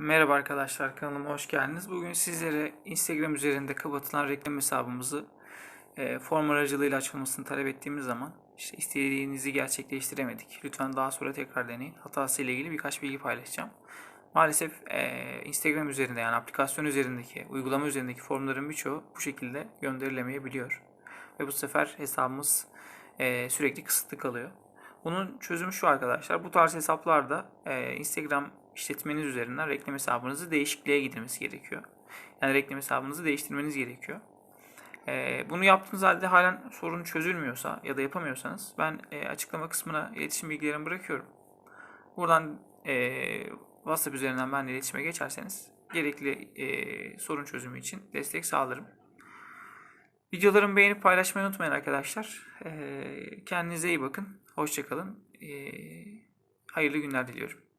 Merhaba arkadaşlar kanalıma hoş geldiniz. Bugün sizlere Instagram üzerinde kapatılan reklam hesabımızı e, form aracılığıyla açılmasını talep ettiğimiz zaman işte istediğinizi gerçekleştiremedik. Lütfen daha sonra tekrar deneyin. Hatası ile ilgili birkaç bilgi paylaşacağım. Maalesef e, Instagram üzerinde yani aplikasyon üzerindeki, uygulama üzerindeki formların birçoğu bu şekilde gönderilemeyebiliyor. Ve bu sefer hesabımız e, sürekli kısıtlı kalıyor. Bunun çözümü şu arkadaşlar. Bu tarz hesaplarda e, Instagram işletmeniz üzerinden reklam hesabınızı değişikliğe gidilmesi gerekiyor. Yani reklam hesabınızı değiştirmeniz gerekiyor. E, bunu yaptığınız halde halen sorun çözülmüyorsa ya da yapamıyorsanız ben e, açıklama kısmına iletişim bilgilerimi bırakıyorum. Buradan e, WhatsApp üzerinden benimle iletişime geçerseniz gerekli e, sorun çözümü için destek sağlarım. Videolarımı beğenip paylaşmayı unutmayın arkadaşlar. E, kendinize iyi bakın. Hoşçakalın. E, hayırlı günler diliyorum.